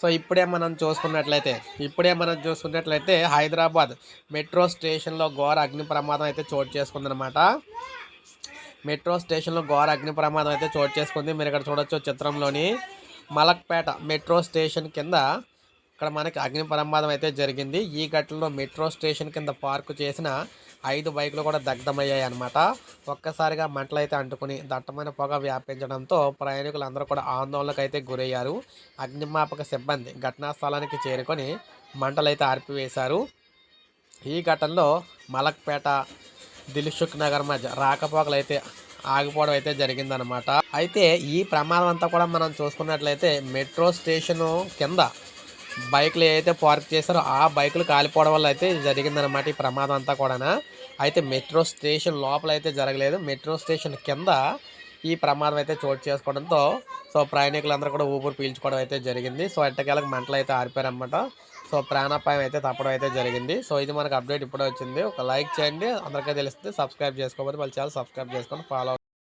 So ఇప్పుడే మనం చూసుకున్నట్లయితే ఇప్పుడే మనం చూసుకున్నట్లయితే హైదరాబాద్ మెట్రో స్టేషన్లో ఘోర అగ్ని ప్రమాదం అయితే చోటు చేసుకుందనమాట మెట్రో స్టేషన్లో ఘోర అగ్ని ప్రమాదం అయితే చోటు చేసుకుంది. మీరు ఇక్కడ చూడొచ్చు చిత్రంలోని మలక్పేట మెట్రో స్టేషన్ కింద ఇక్కడ మనకి అగ్ని ప్రమాదం అయితే జరిగింది. ఈ ఘటనలో మెట్రో స్టేషన్ కింద పార్కు చేసిన ఐదు బైకులు కూడా దగ్ధమయ్యాయి అనమాట ఒక్కసారిగా మంటలైతే అంటుకుని దట్టమైన పొగ వ్యాపించడంతో ప్రయాణికులందరూ కూడా ఆందోళనకు అయితే గురయ్యారు. అగ్నిమాపక సిబ్బంది ఘటనా స్థలానికి చేరుకొని మంటలైతే ఆర్పివేశారు. ఈ ఘటనలో మలక్పేట దిల్సుఖ్ నగర్ మధ్య రాకపోకలు అయితే ఆగిపోవడం అయితే జరిగిందనమాట అయితే ఈ ప్రమాదం అంతా కూడా మనం చూసుకున్నట్లయితే మెట్రో స్టేషను కింద బైకులు ఏదైతే పార్క్ చేశారో ఆ బైకులు కాలిపోవడం వల్ల అయితే జరిగిందనమాట ఈ ప్రమాదం అంతా కూడా అయితే మెట్రో స్టేషన్ లోపల అయితే జరగలేదు. మెట్రో స్టేషన్ కింద ఈ ప్రమాదం అయితే చోటు చేసుకోవడంతో సో ప్రయాణికులందరూ కూడా ఊపిరి పీల్చుకోవడం అయితే జరిగింది. సో ఎట్టకేలకు మంటలు అయితే ఆరిపోయారనమాట సో ప్రాణాపాయం అయితే తప్పడం అయితే జరిగింది. సో ఇది మనకు అప్డేట్ ఇప్పుడే వచ్చింది. ఒక లైక్ చేయండి. అందరికీ తెలిస్తే సబ్స్క్రైబ్ చేసుకోకపోతే వాళ్ళు చాలా సబ్స్క్రైబ్ చేసుకొని ఫాలో